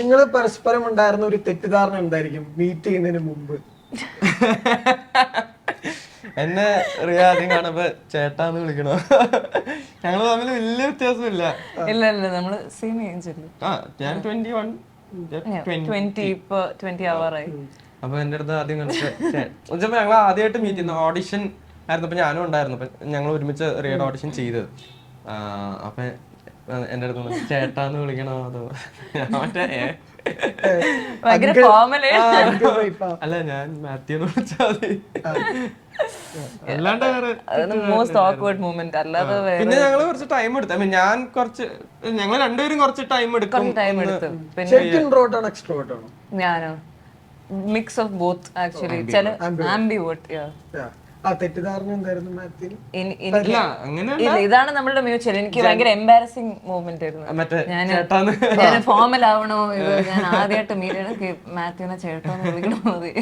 നിങ്ങൾ പരസ്പരം ഉണ്ടായിരുന്ന ഒരു തെറ്റിദ്ധാരണ എന്തായിരിക്കും? മീറ്റ് ചെയ്യുന്നതിന് മുമ്പ്. എന്നെ റിയ ആദ്യം കാണുമ്പോ ചേട്ടാന്ന് വിളിക്കണോ? ഞങ്ങൾ തമ്മിൽ വലിയ വ്യത്യാസമില്ല. ഇല്ല ഇല്ല നമ്മൾ സെയിം ഏജ് അല്ലേ? ആ ഞാൻ ട്വന്റി വൺ ട്വന്റി ഇപ്പൊ ട്വന്റി ആവാറായി അപ്പൊ എന്റെ അടുത്ത് ആദ്യം കണ്ടിട്ട് ഞങ്ങൾ ആദ്യമായിട്ട് മീറ്റ് ചെയ്യുന്ന ഓഡിഷൻ ആയിരുന്നു അപ്പൊ ഞാനും ഉണ്ടായിരുന്നു. അപ്പൊ ഞങ്ങൾ ഒരുമിച്ച് റിയയുടെ ഓഡിഷൻ ചെയ്തത്. അപ്പൊ എന്റെ അടുത്ത് ചേട്ടാ ചേട്ടാന്ന് വിളിക്കണോ? അതോ മറ്റേ അല്ല ഞാൻ മാത്യു എന്ന് വിളിച്ചാൽ മതി. അല്ലാണ്ട് പിന്നെ ഞങ്ങൾ കുറച്ച് ടൈം എടുത്തു ഞാൻ കുറച്ച് ഞങ്ങൾ രണ്ടുപേരും കുറച്ച് ടൈം എടുക്കും ടൈം എടുത്തു. ഞാനോ? മിക്സ് ഓഫ് ബോത്ത് ആക്ച്വലി ചില ആംബി വോട്ട്. ആ തെറ്റിദ്ധാരണ എന്തായിരുന്നു മാത്യു? ഇല്ല അങ്ങനെ ഇല്ല ഇതാണ് നമ്മളുടെ മ്യൂച്വൽ. എനിക്ക് ഭയങ്കര എംബാരസിങ് മൂവ്മെന്റ് ആയിരുന്നു. മറ്റേ ഞാൻ ചേട്ടാന്ന്. ഞാൻ ഫോമൽ ആവണോ ഇത് ഞാൻ ആദ്യമായിട്ട് മീറ്റ് മാത്യുനെ മാത്യുവിനെ ചേട്ടോ വിളിക്കണോ മതി.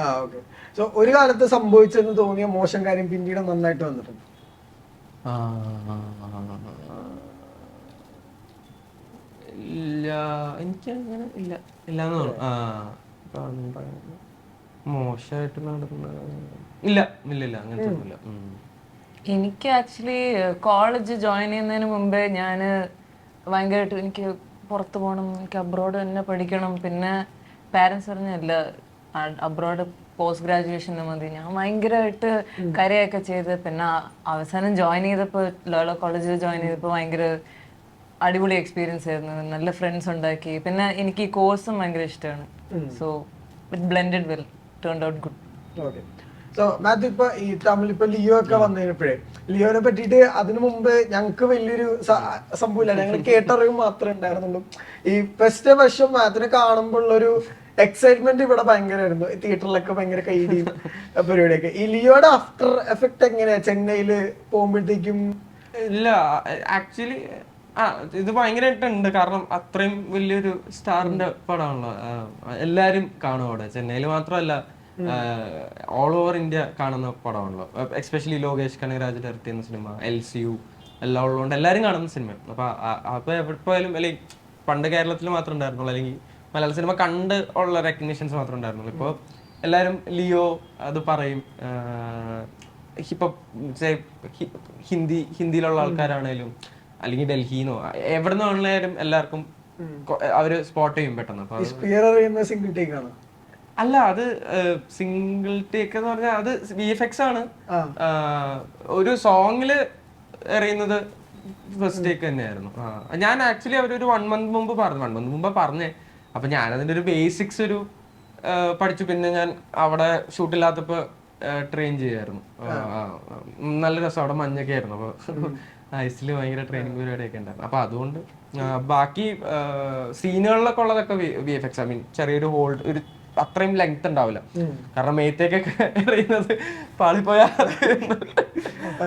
ആ ഓക്കെ. സോ ഒരു കാലത്ത് സംഭവിച്ചെന്ന് തോന്നിയ മോശം കാര്യം പിന്നീട് നന്നായിട്ട് വന്നിട്ടുണ്ട്. ആ, ഇല്ല എനിക്ക് അങ്ങനെ ഇല്ല ഇല്ലാന്ന് തോന്നുന്നു. ആ മോശമായിട്ട് നടന്ന ഇല്ല ഇല്ല ഇല്ല അങ്ങനത്തെ ഒന്നുമില്ല. എനിക്ക് ആക്ച്വലി കോളേജ് ജോയിൻ ചെയ്യുന്നതിന് മുമ്പേ ഞാൻ ഭയങ്കരമായിട്ട് എനിക്ക് പുറത്ത് പോകണം എനിക്ക് അബ്രോഡ് തന്നെ പഠിക്കണം. പിന്നെ പാരൻസ് പറഞ്ഞല്ല അബ്രോഡ് പോസ്റ്റ് ഗ്രാജുവേഷൻ മതി. ഞാൻ ഭയങ്കരമായിട്ട് കരയൊക്കെ ചെയ്ത് പിന്നെ അവസാനം ജോയിൻ ചെയ്തപ്പോൾ ലോള കോളേജിൽ ജോയിൻ ചെയ്തപ്പോൾ ഭയങ്കര അടിപൊളി എക്സ്പീരിയൻസ് ആയിരുന്നു. നല്ല ഫ്രണ്ട്സ് ഉണ്ടാക്കി. പിന്നെ എനിക്ക് ഈ കോഴ്സും ഭയങ്കര ഇഷ്ടമാണ്. So it blended well turn out good okay so Mathew ഇപ്പൊ ഈ തമിഴ് ഇപ്പൊ ലിയോ ഒക്കെ വന്നപ്പോഴേ ലിയോനെ പറ്റിയിട്ട് അതിനു മുമ്പ് ഞങ്ങൾക്ക് വലിയൊരു സംഭവമില്ല. ഞങ്ങൾ കേട്ടറിവ് മാത്രമേ ഉണ്ടായിരുന്നുള്ളൂ. ഈ ഫസ്റ്റ് വർഷം മാത്യുനെ കാണുമ്പോൾ ഒരു എക്സൈറ്റ്മെന്റ് ഇവിടെ ഭയങ്കരമായിരുന്നു തിയേറ്ററിലൊക്കെ ഭയങ്കര കൈഡിയും പരിപാടിയൊക്കെ. ഈ ലിയോയുടെ ആഫ്റ്റർ എഫക്ട് എങ്ങനെയാ? ചെന്നൈയിൽ പോകുമ്പോഴത്തേക്കും ഇല്ല ആക്ച്വലി ആ ഇത് ഭയങ്കരമായിട്ടുണ്ട് കാരണം അത്രയും വലിയൊരു സ്റ്റാറിന്റെ പടമാണല്ലോ. എല്ലാരും കാണും അവിടെ. ചെന്നൈയിൽ മാത്രമല്ല ഓൾ ഓവർ ഇന്ത്യ കാണുന്ന പടമാണല്ലോ. എക്സ്പെഷ്യലി ലോകേഷ് കനകരാജ് ഡയറക്ട് ചെയ്യുന്ന സിനിമ എൽ സി യു എല്ലാം ഉള്ളതുകൊണ്ട് എല്ലാവരും കാണുന്ന സിനിമ അപ്പൊ അപ്പൊ എപ്പോഴും അല്ലെങ്കിൽ പണ്ട് കേരളത്തിൽ മാത്രമേ ഉണ്ടായിരുന്നുള്ളൂ. അല്ലെങ്കിൽ മലയാള സിനിമ കണ്ട് ഉള്ള റെക്കഗ്നീഷൻസ് മാത്രമേ ഉണ്ടായിരുന്നുള്ളൂ. ഇപ്പോൾ എല്ലാരും ലിയോ അത് പറയും. ഇപ്പൊ ഹിന്ദി ഹിന്ദിയിലുള്ള ആൾക്കാരാണേലും അല്ലെങ്കിൽ ഡൽഹിന്നോ എവിടെ നിന്നാണെങ്കിലും എല്ലാവർക്കും അവർ സ്പോട്ട് ചെയ്യും പെട്ടെന്ന്. അപ്പൊ സ്പിയർ അറിയുന്ന സിംഗിൾ ടേക്ക് ആണ്? അല്ല അത് സിംഗിൾ ടേക്ക് എന്ന് പറഞ്ഞാൽ അത് വി എഫ് എക്സ് ആണ്. ഒരു സോങ്ങിൽ എറിയുന്നത് ഫസ്റ്റ് ടേക്ക് തന്നെയായിരുന്നു. ഞാൻ ആക്ച്വലി അവരൊരു വൺ മന്ത് മുമ്പ് പറഞ്ഞു വൺ മന്ത് മുമ്പ് പറഞ്ഞേ. അപ്പൊ ഞാൻ അതിന്റെ ഒരു ബേസിക്സ് ഒരു പഠിച്ചു. പിന്നെ ഞാൻ അവിടെ ഷൂട്ടില്ലാത്തപ്പോ ട്രെയിൻ ചെയ്യായിരുന്നു. നല്ല രസം. അവിടെ മഞ്ഞൊക്കെ ആയിരുന്നു. അപ്പൊ ഐസിൽ ഭയങ്കര ട്രെയിനിങ് പരിപാടിയൊക്കെ ഉണ്ടായിരുന്നു. അപ്പൊ അതുകൊണ്ട് ബാക്കി സീനുകളിലൊക്കെ ഉള്ളതൊക്കെ V F X I mean ചെറിയൊരു ഹോൾഡ് ഒരു അത്രയും ലെങ്ത് ഉണ്ടാവില്ല. കാരണം മേത്തേക്കൊക്കെ എറിയുന്നത് പാളിപ്പോയാൽ